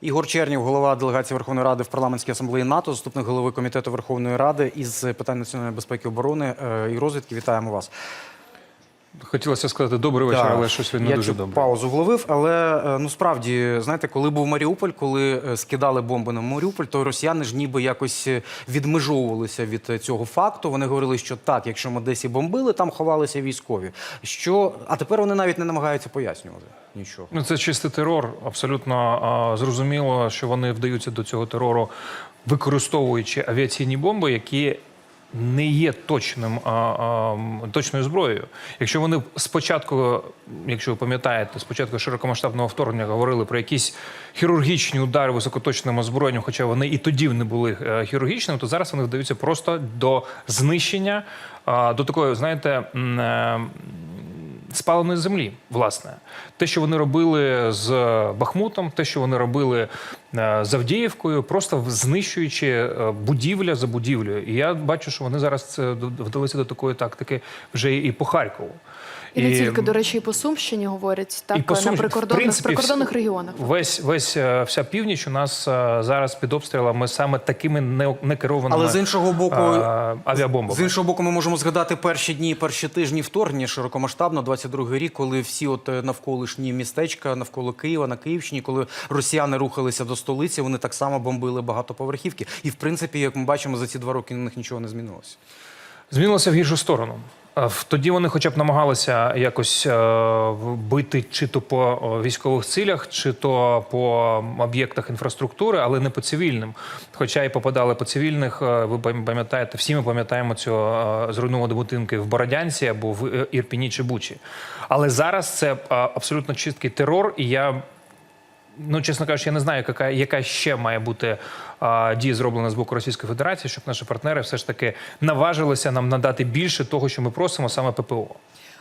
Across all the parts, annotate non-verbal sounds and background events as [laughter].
Ігор Чернів, голова делегації Верховної Ради в парламентській асамблеї НАТО, заступник голови комітету Верховної Ради із питань національної безпеки оборони е, і розвідки. Вітаємо вас. Хотілося сказати добрий вечір, але щось він не я дуже добре. паузу вловив, але е, ну справді, знаєте, коли був Маріуполь, коли е, скидали бомби на Маріуполь, то росіяни ж ніби якось е, відмежовувалися від цього факту. Вони говорили, що так, якщо в Одесі бомбили, там ховалися військові. Що а тепер вони навіть не намагаються пояснювати нічого. Ну, це чистий терор. Абсолютно а, зрозуміло, що вони вдаються до цього терору, використовуючи авіаційні бомби, які не є точним а, а, точною зброєю. Якщо вони спочатку, якщо ви пам'ятаєте, спочатку широкомасштабного вторгнення говорили про якісь хірургічні удари високоточним озброєнням, хоча вони і тоді не були е, хірургічними, то зараз вони вдаються просто до знищення, до такої, знаєте. Е, спаленої землі, власне, те, що вони робили з Бахмутом, те, що вони робили е, з Авдіївкою, просто знищуючи е, будівля за будівлею. І я бачу, що вони зараз д- вдалися до такої тактики вже і по Харкову. І не тільки, до речі, і по Сумщині говорять, так, і по на прикордонних, В принципі, прикордонних регіонах. Весь весь е, вся північ у нас е, зараз під обстрілами саме такими не- некерованими Але з іншого боку, е, авіабомбами. З іншого боку, ми можемо згадати перші дні, перші тижні вторгнення широкомасштабно, 22-й рік, коли всі от навколишні містечка навколо Києва на Київщині, коли росіяни рухалися до столиці, вони так само бомбили багатоповерхівки. І в принципі, як ми бачимо, за ці два роки на них нічого не змінилося. Змінилося в гіршу сторону. Е, Тоді вони хоча б намагалися якось е, бити чи то по військових цілях, чи то по об'єктах інфраструктури, але не по цивільним. Хоча і попадали по цивільних. е, Ви пам'ятаєте, всі ми пам'ятаємо цього е, зруйновані будинки в Бородянці або в е, Ірпіні чи Бучі. Але зараз це е, абсолютно чисткий терор, і я Ну, чесно кажучи, я не знаю, яка, яка ще має бути а, дія зроблена з боку Російської Федерації, щоб наші партнери все ж таки наважилися нам надати більше того, що ми просимо, саме ППО.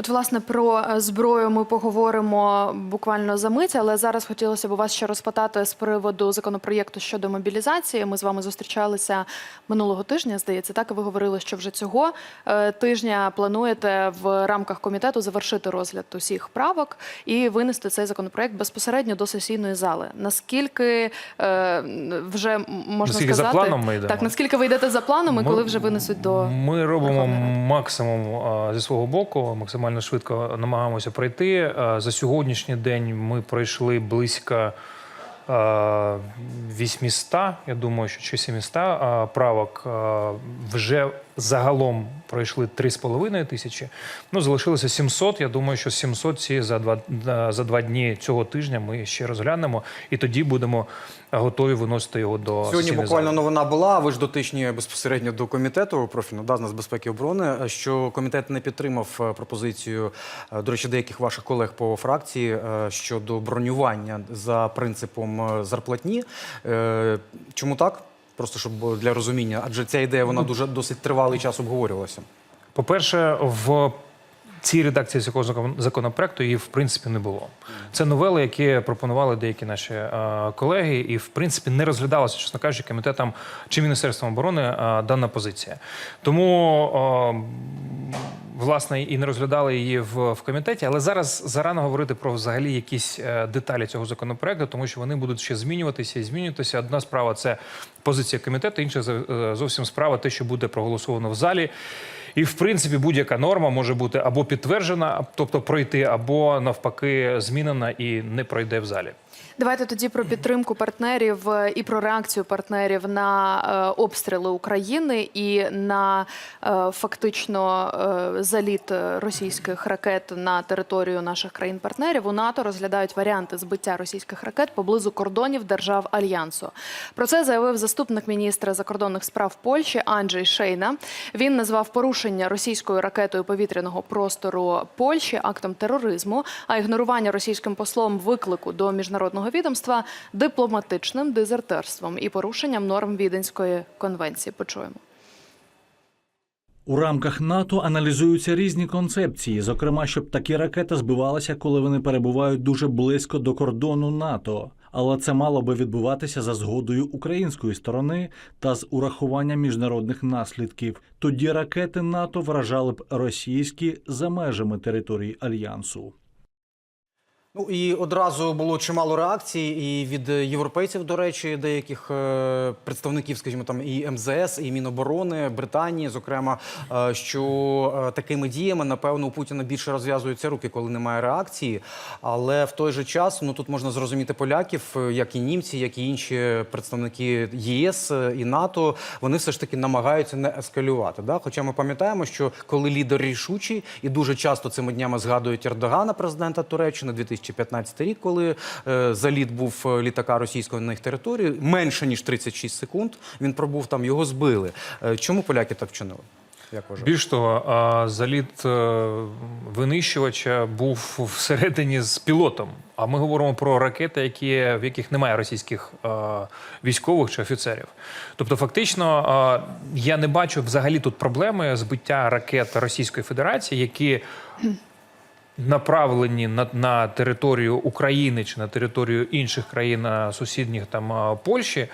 От, власне, про е, зброю ми поговоримо буквально за мить, але зараз хотілося б вас ще розпитати з приводу законопроєкту щодо мобілізації. Ми з вами зустрічалися минулого тижня, здається, так і ви говорили, що вже цього е, тижня плануєте в рамках комітету завершити розгляд усіх правок і винести цей законопроєкт безпосередньо до сесійної зали. Наскільки е, вже можна Наскільки за планом ми йдемо? так наскільки ви йдете за планом, і коли вже винесуть до Ми робимо Верховної максимум зі свого боку, максимально швидко намагаємося пройти. За сьогоднішній день ми пройшли близько а, 800, я думаю, що чи 700 правок. Вже загалом пройшли 3,5 тисячі. Ну, залишилося 700. Я думаю, що 700 ці за два, за два дні цього тижня ми ще розглянемо, і тоді будемо готові виносити його до Сьогодні буквально зали. новина була. Ви ж дотичні безпосередньо до комітету профільного да, з нацбезпеки і оборони. Що комітет не підтримав е, пропозицію, е, до речі, деяких ваших колег по фракції е, щодо бронювання за принципом е, зарплатні. Е, Чому так? Просто щоб для розуміння, адже ця ідея вона дуже досить тривалий час обговорювалася. По-перше, в цій редакції цього законопроекту її в принципі не було. Це новели, які пропонували деякі наші е, колеги, і в принципі не розглядалася, чесно кажучи, комітетом чи міністерством оборони е, дана позиція. Тому. е, Власне, і не розглядали її в, в комітеті, але зараз зарано говорити про взагалі якісь е, деталі цього законопроекту, тому що вони будуть ще змінюватися і змінюватися. Одна справа це позиція комітету, інша е, зовсім справа те, що буде проголосовано в залі. І в принципі будь-яка норма може бути або підтверджена, тобто пройти, або навпаки змінена і не пройде в залі. Давайте тоді про підтримку партнерів е, і про реакцію партнерів на е, обстріли України і на е, фактично заліт російських ракет на територію наших країн-партнерів. У НАТО розглядають варіанти збиття російських ракет поблизу кордонів держав альянсу. Про це заявив заступник міністра закордонних справ Польщі Анджей Шейна. Він назвав порушення російською ракетою повітряного простору Польщі актом тероризму, а ігнорування російським послом виклику до міжнародного відомства дипломатичним дезертирством і порушенням норм Віденської конвенції. Почуємо. У рамках НАТО аналізуються різні концепції, зокрема, щоб такі ракети збивалися, коли вони перебувають дуже близько до кордону НАТО. Але це мало би відбуватися за згодою української сторони та з урахуванням міжнародних наслідків. Тоді ракети НАТО вражали б російські за межами території альянсу. Ну і одразу було чимало реакцій і від європейців, до речі, деяких е, представників, скажімо, там і МЗС, і Міноборони Британії, зокрема, е, що е, такими діями напевно у Путіна більше розв'язуються руки, коли немає реакції. Але в той же час ну тут можна зрозуміти поляків, як і німці, як і інші представники ЄС і НАТО. Вони все ж таки намагаються не ескалювати. Да? Хоча ми пам'ятаємо, що коли лідер рішучий, і дуже часто цими днями згадують Ердогана, президента Туреччини, 2015 рік, коли е, заліт був е, літака російського на їх територію, менше ніж 36 секунд. Він пробув там, його збили. Е, чому поляки так вчинили? Більш того, заліт винищувача був всередині з пілотом. А ми говоримо про ракети, які, в яких немає російських військових чи офіцерів. Тобто, фактично, я не бачу взагалі тут проблеми збиття ракет Російської Федерації, які направлені на, на територію України чи на територію інших країн сусідніх там Польщі.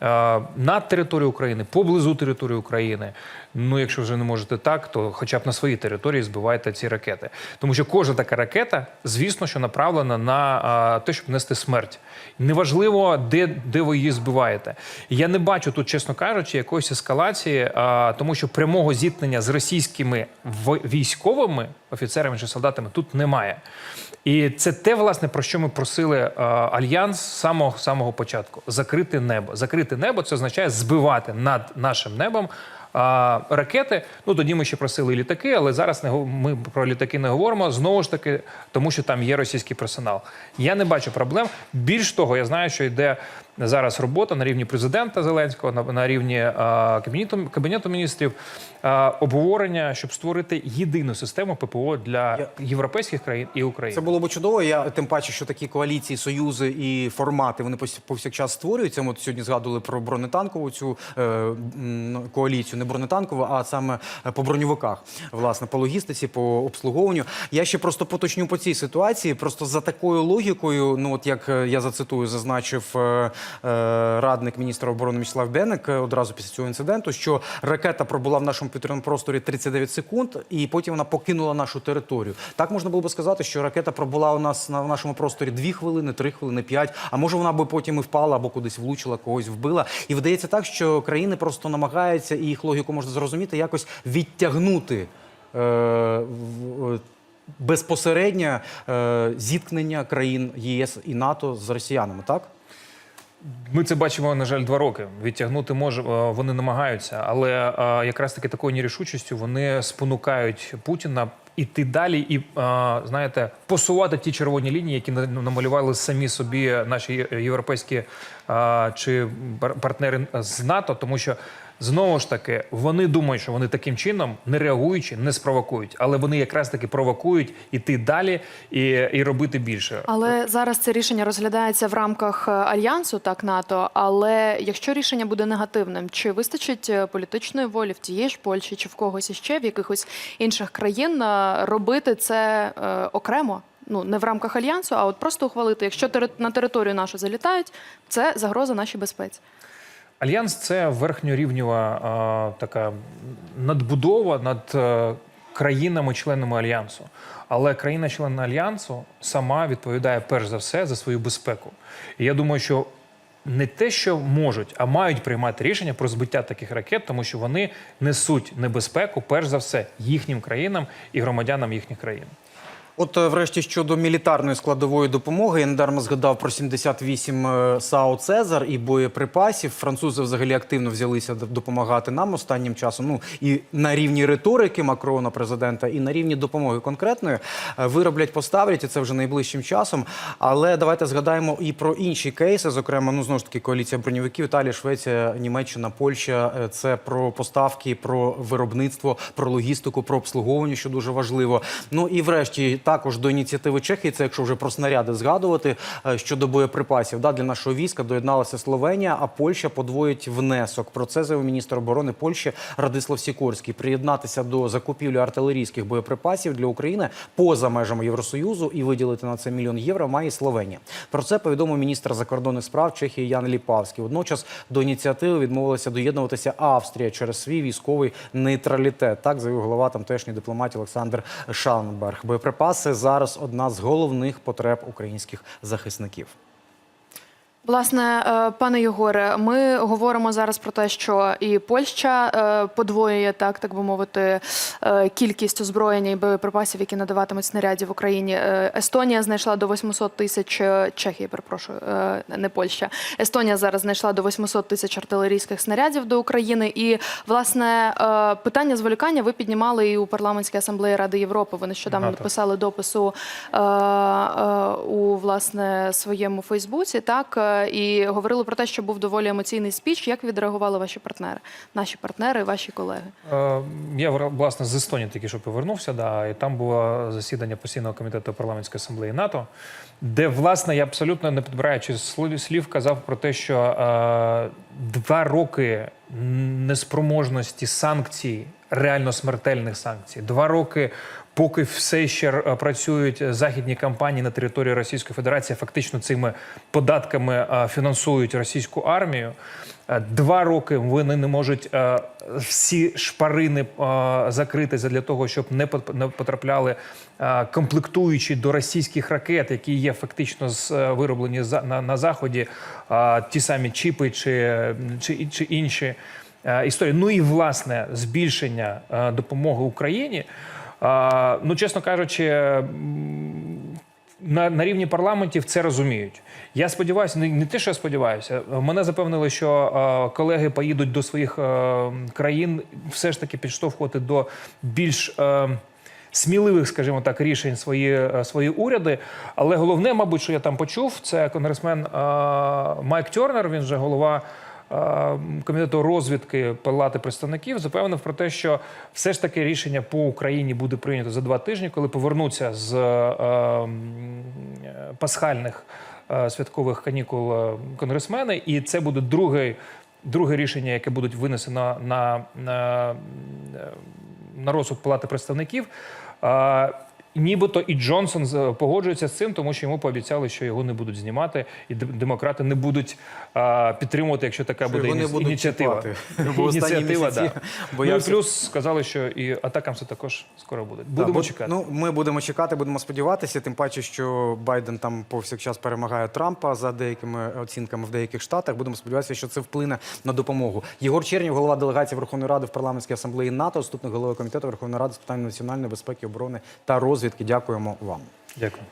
А, На територію України, поблизу території України. Ну, якщо вже не можете так, то хоча б на своїй території збивайте ці ракети. Тому що кожна така ракета, звісно, що направлена на те, щоб нести смерть. Неважливо, де, де ви її збиваєте. Я не бачу тут, чесно кажучи, якоїсь ескалації, тому що прямого зіткнення з російськими військовими офіцерами чи солдатами тут немає. І це те, власне, про що ми просили е, альянс з самого самого початку: закрити небо. Закрити небо це означає збивати над нашим небом. А, ракети, ну тоді ми ще просили літаки, але зараз не ми про літаки не говоримо знову ж таки, тому що там є російський персонал. Я не бачу проблем. Більш того, я знаю, що йде зараз робота на рівні президента Зеленського, на, на рівні а, кабінету, кабінету міністрів, а, обговорення, щоб створити єдину систему ППО для Я- європейських країн і України. Це було б чудово. Я тим паче, що такі коаліції, союзи і формати вони повсякчас створюються. Ми от сьогодні згадували про бронетанкову цю е, коаліцію, не бронетанкову, а саме е, по броньовиках, власне, по логістиці, по обслуговуванню. Я ще просто поточню по цій ситуації. Просто за такою логікою, ну от як е, я зацитую, зазначив е, радник міністра оборони Мічслав Беник е, одразу після цього інциденту, що ракета пробула в нашому повітряному просторі 39 секунд, і потім вона покинула нашу територію. Так можна було би сказати, що ракета пробула у нас на нашому просторі 2 хвилини, 3 хвилини, 5, а може вона би потім і впала або кудись влучила, когось вбила. І видається так, що країни просто намагаються, і їх логіку можна зрозуміти, якось відтягнути. Е, Безпосереднє е, зіткнення країн ЄС і НАТО з росіянами, так? Ми це бачимо, на жаль, два роки. Відтягнути може е, вони намагаються, але е, якраз таки такою нерішучістю вони спонукають Путіна іти далі і е, знаєте, посувати ті червоні лінії, які на- намалювали самі собі наші європейські чи пар- партнери з НАТО, тому що. Знову ж таки, вони думають, що вони таким чином, не реагуючи, не спровокують, але вони якраз таки провокують іти далі і, і робити більше. Але зараз це рішення розглядається в рамках е, альянсу, так НАТО. Але якщо рішення буде негативним, чи вистачить е, політичної волі в тієї ж Польщі, чи в когось іще в якихось інших країн е, робити це е, окремо? Ну не в рамках альянсу, а от просто ухвалити, якщо на територію нашу залітають, це загроза нашій безпеці. Альянс це верхньорівнєва а, така надбудова над е, країнами-членами альянсу. Але країна-член альянсу сама відповідає перш за все за свою безпеку. І я думаю, що не те, що можуть, а мають приймати рішення про збиття таких ракет, тому що вони несуть небезпеку, перш за все, їхнім країнам і громадянам їхніх країн. От, е, врешті, щодо мілітарної складової допомоги, я недармо згадав про 78 е, САУ Цезар і боєприпасів. Французи взагалі активно взялися допомагати нам останнім часом. Ну і на рівні риторики Макрона, президента, і на рівні допомоги конкретної Е, вироблять, поставлять і це вже найближчим часом. Але давайте згадаємо і про інші кейси. Зокрема, ну знову ж таки, коаліція броньовиків, Італія, Швеція, Німеччина, Польща. Це про поставки, про виробництво, про логістику, про обслуговування, що дуже важливо. Ну і врешті також до ініціативи Чехії, це якщо вже про снаряди згадувати е, щодо боєприпасів. Да, для нашого війська доєдналася Словенія, а Польща подвоїть внесок. Про це заявив міністр оборони Польщі Радислав Сікорський. Приєднатися до закупівлі артилерійських боєприпасів для України поза межами Євросоюзу і виділити на це мільйон євро має Словенія. Про це повідомив міністр закордонних справ Чехії Ян Ліпавський. Водночас до ініціативи відмовилася доєднуватися Австрія через свій військовий нейтралітет. Так заявив голова тамтешньої дипломатії Олександр Шаленберг. Боєприпаси припаси зараз одна з головних потреб українських захисників. Власне, е, пане Єгоре, ми говоримо зараз про те, що і Польща е, подвоює так, так би мовити, е, кількість озброєння і боєприпасів, які надаватимуть снарядів в Україні. Естонія знайшла до 800 тисяч Чехії, перепрошую, не Польща. Естонія зараз знайшла до 800 тисяч артилерійських снарядів до України. І власне питання зволікання ви піднімали і у парламентській асамблеї Ради Європи. Ви нещодавно написали допису у власне своєму Фейсбуці, так і говорили про те, що був доволі емоційний спіч. Як відреагували ваші партнери, наші партнери, ваші колеги? Е, Я власне з Естонії тільки що повернувся, да, і там було засідання постійного комітету парламентської асамблеї НАТО, де власне я абсолютно не підбираючи слів, слів казав про те, що е, два роки неспроможності санкцій, реально смертельних санкцій, два роки. Поки все ще е, працюють західні компанії на території Російської Федерації, фактично цими податками е, фінансують російську армію. Е, Два роки вони не можуть всі шпарини закрити для того, щоб не потрапляли комплектуючі до російських ракет, які є фактично вироблені на, заході, ті самі чіпи чи, чи, чи інші історії. Ну і власне збільшення допомоги Україні. Ну, чесно кажучи, на, на рівні парламентів це розуміють. Я сподіваюся, не, не те, що я сподіваюся. Мене запевнили, що е, колеги поїдуть до своїх е, країн все ж таки підштовхувати до більш. Е, Сміливих, скажімо так, рішень свої, е, свої уряди. Але головне, мабуть, що я там почув, це конгресмен е, Майк Тернер, він же голова комітету розвідки Палати представників, запевнив про те, що все ж таки рішення по Україні буде прийнято за два тижні, коли повернуться з е, е, пасхальних е, святкових канікул е, конгресмени, і це буде друге, друге рішення, яке буде винесено на, на, на розсуд Палати представників. Е, Нібито і Джонсон з- погоджується з цим, тому що йому пообіцяли, що його не будуть знімати, і демократи не будуть а, підтримувати, якщо така Що буде ініці- будуть ініціатива. [laughs] Бо ініціатива, да. Ну і плюс сказали, що і атакамси також скоро буде. Да, Будемо бо- чекати. Ну, ми будемо чекати, будемо сподіватися. Тим паче, що Байден там повсякчас перемагає Трампа за деякими оцінками в деяких штатах. Будемо сподіватися, що це вплине на допомогу. Єгор Чернів, голова делегації Верховної Ради в парламентській асамблеї НАТО, заступник голови комітету Верховної Ради з питань національної безпеки, оборони та розвідки. Дякуємо вам. Дякую.